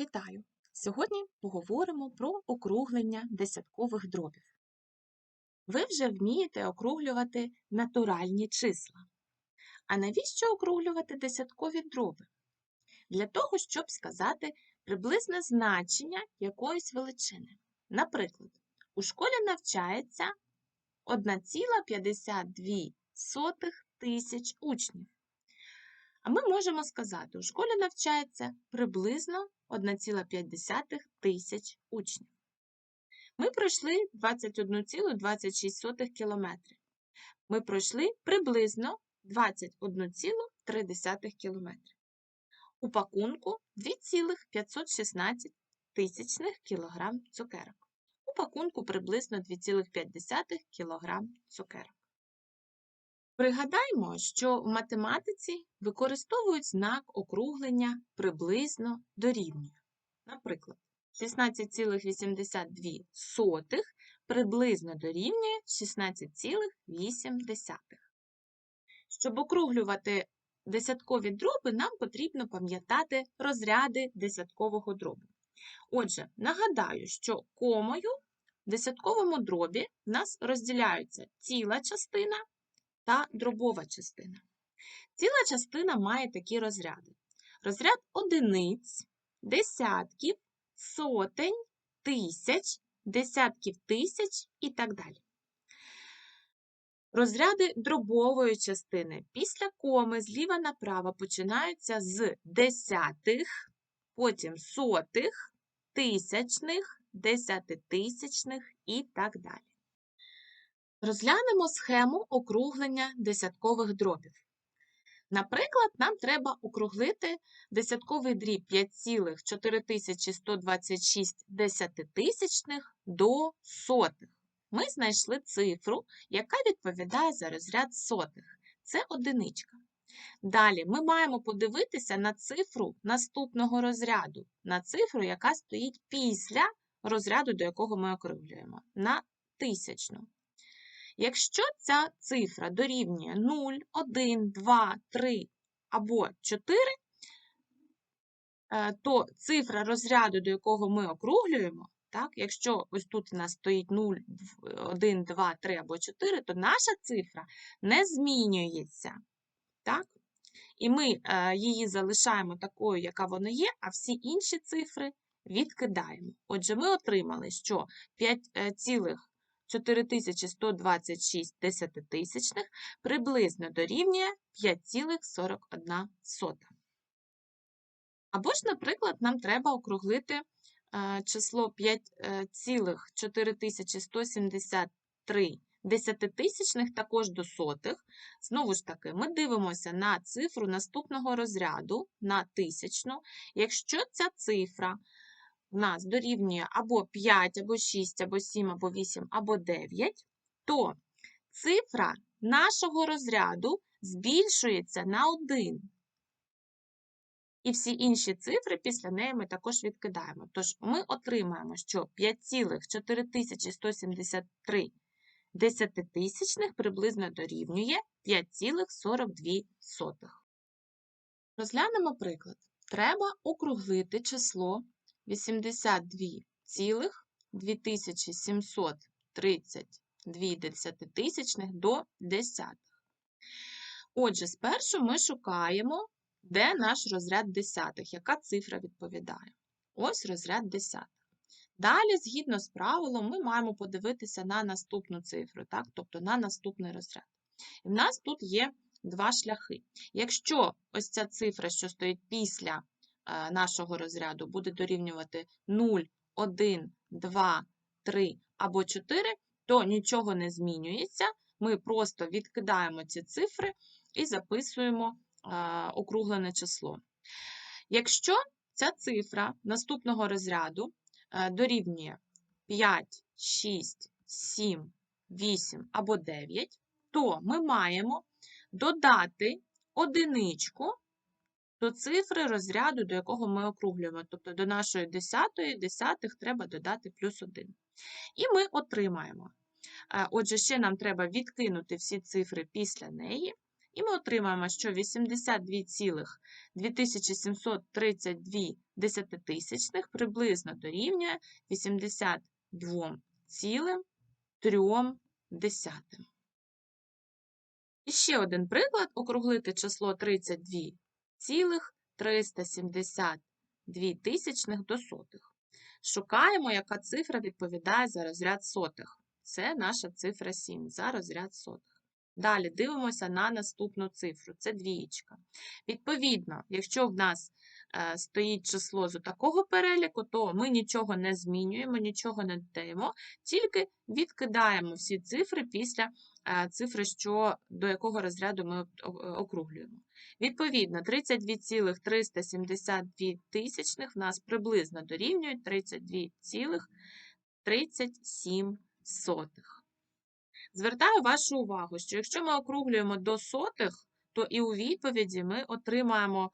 Вітаю! Сьогодні поговоримо про округлення десяткових дробів. Ви вже вмієте округлювати натуральні числа. А навіщо округлювати десяткові дроби? Для того, щоб сказати приблизне значення якоїсь величини. Наприклад, у школі навчається 1,52 тисяч учнів. А ми можемо сказати, у школі навчається приблизно 1,5 тисяч учнів. Ми пройшли 21,26 км. Ми пройшли приблизно 21,3 км. У пакунку 2,516 тисячних кг цукерок. У пакунку приблизно 2,5 кг цукерок. Пригадаймо, що в математиці використовують знак округлення приблизно дорівнює. Наприклад, 16,82 приблизно дорівнює 16,8. Щоб округлювати десяткові дроби, нам потрібно пам'ятати розряди десяткового дробу. Отже, нагадаю, що комою в десятковому дробі в нас розділяються ціла частина та дробова частина. Ціла частина має такі розряди: розряд одиниць, десятків, сотень, тисяч, десятків тисяч і так далі. Розряди дробової частини після коми зліва направо починаються з десятих, потім сотих, тисячних, десятитисячних і так далі. Розглянемо схему округлення десяткових дробів. Наприклад, нам треба округлити десятковий дріб 5,4126 десятитисячних до сотих. Ми знайшли цифру, яка відповідає за розряд сотих. Це одиничка. Далі ми маємо подивитися на цифру наступного розряду, на цифру, яка стоїть після розряду, до якого ми округлюємо, на тисячну. Якщо ця цифра дорівнює 0, 1, 2, 3 або 4, е, то цифра розряду, до якого ми округлюємо, так, якщо ось тут у нас стоїть 0, 1, 2, 3 або 4, то наша цифра не змінюється. Так? І ми е, її залишаємо такою, яка вона є, а всі інші цифри відкидаємо. Отже, ми отримали, що 5, 4126 десятитисячних приблизно дорівнює 5,41. Або ж, наприклад, нам треба округлити е, число 5,4173 десятитисячних також до сотих. Знову ж таки, ми дивимося на цифру наступного розряду на тисячну. Якщо ця цифра в нас дорівнює або 5, або 6, або 7, або 8, або 9, то цифра нашого розряду збільшується на 1. І всі інші цифри після неї ми також відкидаємо. Тож ми отримаємо, що 5,4173 десятитисячних приблизно дорівнює 5,42. Розглянемо приклад. Треба округлити число 82,2732 десятитисячних до десятих. Отже, спершу ми шукаємо, де наш розряд десятих, яка цифра відповідає. Ось розряд десятих. Далі, згідно з правилом, ми маємо подивитися на наступну цифру, так? тобто на наступний розряд. І в нас тут є два шляхи. Якщо ось ця цифра, що стоїть після нашого розряду буде дорівнювати 0, 1, 2, 3 або 4, то нічого не змінюється. Ми просто відкидаємо ці цифри і записуємо е, округлене число. Якщо ця цифра наступного розряду е, дорівнює 5, 6, 7, 8 або 9, то ми маємо додати одиничку до цифри розряду, до якого ми округлюємо. Тобто до нашої десятої, десятих треба додати плюс 1. І ми отримаємо. Отже, ще нам треба відкинути всі цифри після неї. І ми отримаємо, що 82,2732 десятитисячних приблизно дорівнює 82,3 десятим. І ще один приклад округлити число 32,372 тисячних до сотих. Шукаємо, яка цифра відповідає за розряд сотих. Це наша цифра 7 за розряд сотих. Далі дивимося на наступну цифру, це двієчка. Відповідно, якщо в нас е, стоїть число з такого переліку, то ми нічого не змінюємо, нічого не додаємо, тільки відкидаємо всі цифри після цифри, що, до якого розряду ми округлюємо. Відповідно, 32,372 тисячних в нас приблизно дорівнюють 32,37. Звертаю вашу увагу, що якщо ми округлюємо до сотих, то і у відповіді ми отримаємо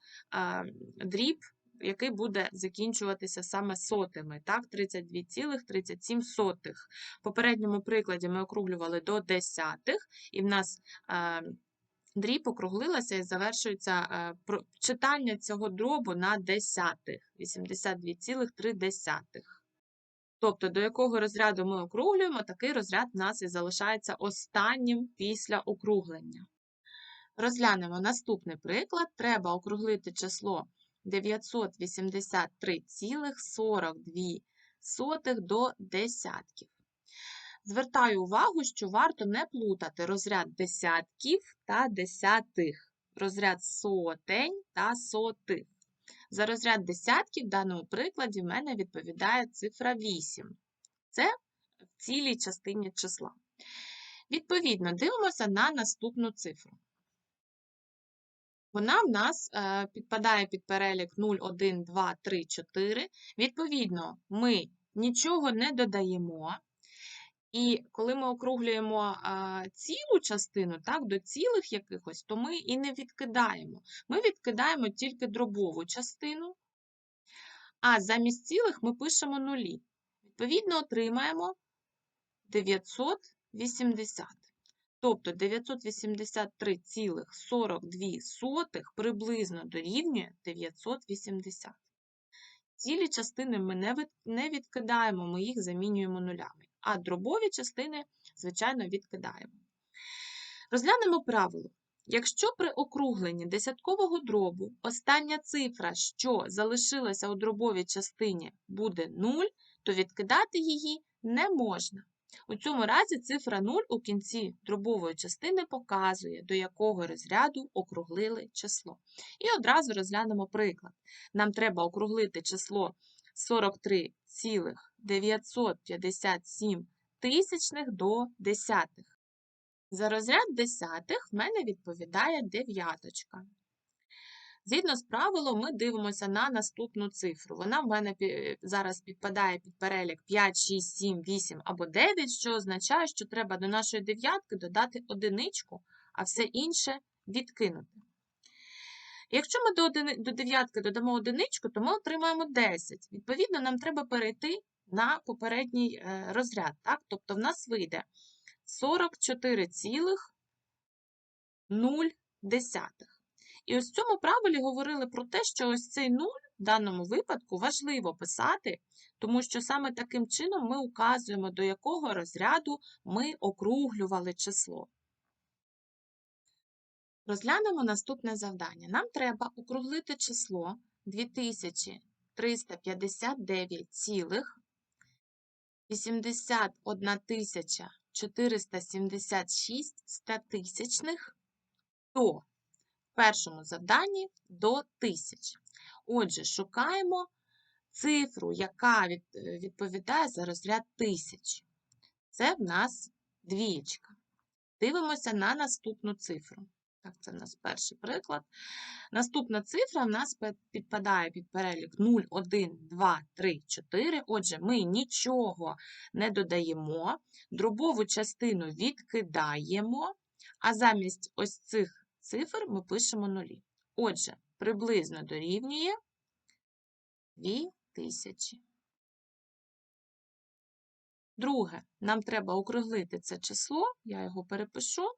дріб, який буде закінчуватися саме сотими, так, 32,37. В попередньому прикладі ми округлювали до десятих, і в нас а, дріб округлилася і завершується а, читання цього дробу на десятих, 82,3. Тобто, до якого розряду ми округлюємо, такий розряд в нас і залишається останнім після округлення. Розглянемо наступний приклад. Треба округлити число 983,42 до десятків. Звертаю увагу, що варто не плутати розряд десятків та десятих, розряд сотень та сотих. За розряд десятків в даному прикладі в мене відповідає цифра 8. Це в цілій частині числа. Відповідно, дивимося на наступну цифру. Вона в нас е, підпадає під перелік 0, 1, 2, 3, 4. Відповідно, ми нічого не додаємо, і коли ми округлюємо а, цілу частину так, до цілих якихось, то ми і не відкидаємо. Ми відкидаємо тільки дробову частину, а замість цілих ми пишемо нулі. Відповідно, отримаємо 980. Тобто 983,42 приблизно дорівнює 980. Цілі частини ми не відкидаємо, ми їх замінюємо нулями а дробові частини, звичайно, відкидаємо. Розглянемо правило. Якщо при округленні десяткового дробу остання цифра, що залишилася у дробовій частині, буде 0, то відкидати її не можна. У цьому разі цифра 0 у кінці дробової частини показує, до якого розряду округлили число. І одразу розглянемо приклад. Нам треба округлити число 43,957 тисячних до десятих. За розряд десятих в мене відповідає дев'яточка. Згідно з правилом, ми дивимося на наступну цифру. Вона в мене зараз підпадає під перелік 5, 6, 7, 8 або 9, що означає, що треба до нашої дев'ятки додати одиничку, а все інше відкинути. Якщо ми до дев'ятки додамо одиничку, то ми отримаємо 10. Відповідно, нам треба перейти на попередній е, розряд. Так? Тобто в нас вийде 44,0. І ось в цьому правилі говорили про те, що ось цей 0 в даному випадку важливо писати, тому що саме таким чином ми указуємо, до якого розряду ми округлювали число. Розглянемо наступне завдання. Нам треба округлити число 2359,81 476 статисячних до першому завданні до тисяч. Отже, шукаємо цифру, яка відповідає за розряд тисяч. Це в нас двієчка. Дивимося на наступну цифру. Так, це в нас перший приклад. Наступна цифра в нас підпадає під перелік 0, 1, 2, 3, 4. Отже, ми нічого не додаємо, дробову частину відкидаємо, а замість ось цих цифр ми пишемо нулі. Отже, приблизно дорівнює 2000. Друге, нам треба округлити це число, я його перепишу.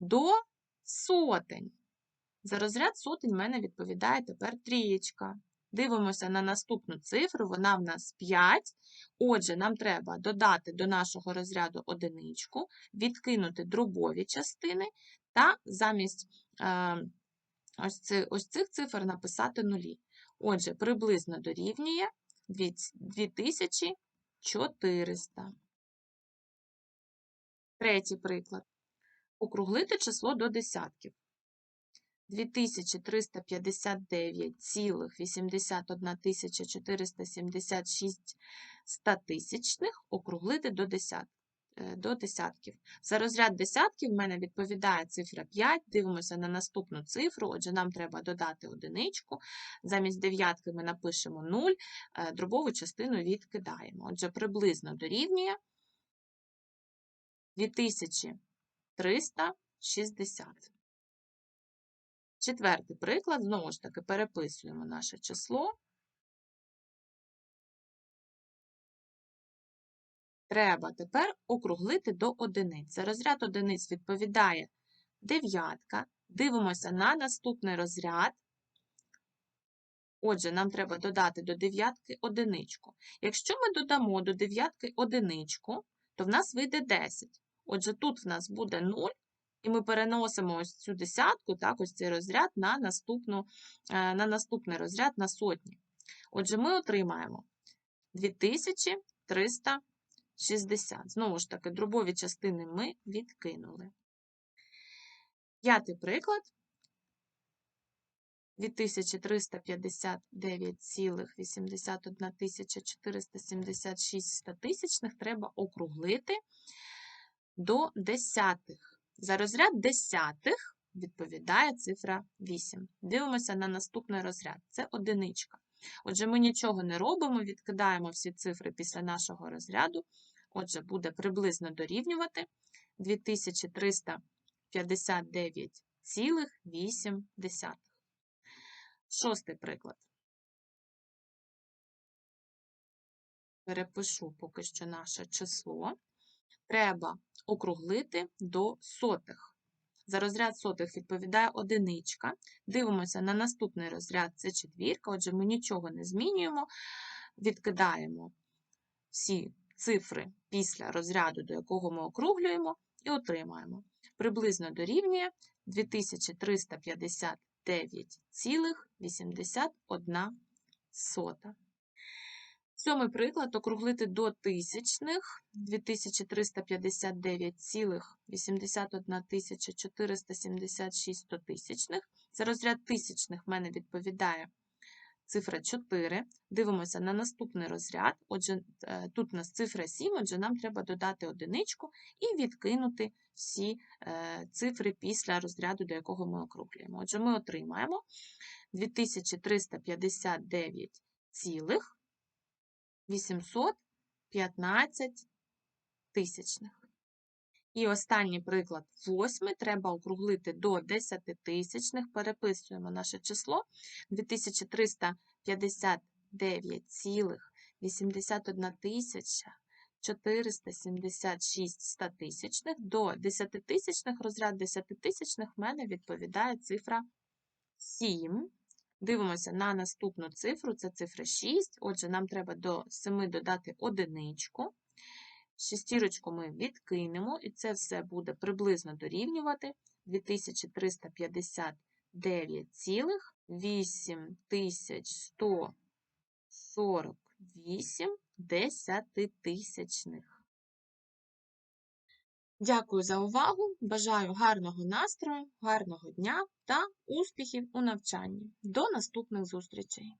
до сотень. За розряд сотень в мене відповідає тепер трієчка. Дивимося на наступну цифру, вона в нас 5. Отже, нам треба додати до нашого розряду одиничку, відкинути дробові частини та замість е, ось, ци, ось цих цифр написати нулі. Отже, приблизно дорівнює 2400. Третій приклад. Округлити число до десятків. 2359,81 476 статисячних округлити до, десят, е, до десятків. За розряд десятків в мене відповідає цифра 5. Дивимося на наступну цифру, отже, нам треба додати одиничку. Замість дев'ятки ми напишемо 0, е, дробову частину відкидаємо. Отже, приблизно дорівнює 2360. Четвертий приклад, знову ж таки, переписуємо наше число. Треба тепер округлити до одиниць. Розряд одиниць відповідає дев'ятка. Дивимося на наступний розряд. Отже, нам треба додати до дев'ятки одиничку. Якщо ми додамо до дев'ятки одиничку, то в нас вийде 10. Отже, тут в нас буде 0, і ми переносимо ось цю десятку, так, ось цей розряд на, наступну, е, на наступний розряд на сотні. Отже, ми отримаємо 2360. Знову ж таки, дробові частини ми відкинули. П'ятий приклад. 2359,81 476 статисячних треба округлити до десятих. За розряд десятих відповідає цифра 8. Дивимося на наступний розряд. Це одиничка. Отже, ми нічого не робимо, відкидаємо всі цифри після нашого розряду. Отже, буде приблизно дорівнювати 2359,8. Шостий приклад. Перепишу поки що наше число. Треба округлити до сотих. За розряд сотих відповідає одиничка. Дивимося на наступний розряд це четвірка, отже, ми нічого не змінюємо, відкидаємо всі цифри після розряду, до якого ми округлюємо, і отримаємо. Приблизно дорівнює 2359,81. Сьомий приклад округлити до тисячних 2359,81 476 стотисячних. За розряд тисячних в мене відповідає цифра 4. Дивимося на наступний розряд. Отже, е, тут у нас цифра 7, отже, нам треба додати одиничку і відкинути всі е, цифри після розряду, до якого ми округлюємо. Отже, ми отримаємо 2359, цілих 815 тисячних. І останній приклад, восьмий, треба округлити до 10 тисячних. Переписуємо наше число 2359,81 тисяча 476 статисячних. До 10 тисячних розряд 10 тисячних в мене відповідає цифра 7. Дивимося на наступну цифру, це цифра 6. Отже, нам треба до 7 додати одиничку. Шестірочку ми відкинемо, і це все буде приблизно дорівнювати 2359,8148 десятитисячних. Дякую за увагу! Бажаю гарного настрою, гарного дня та успіхів у навчанні. До наступних зустрічей!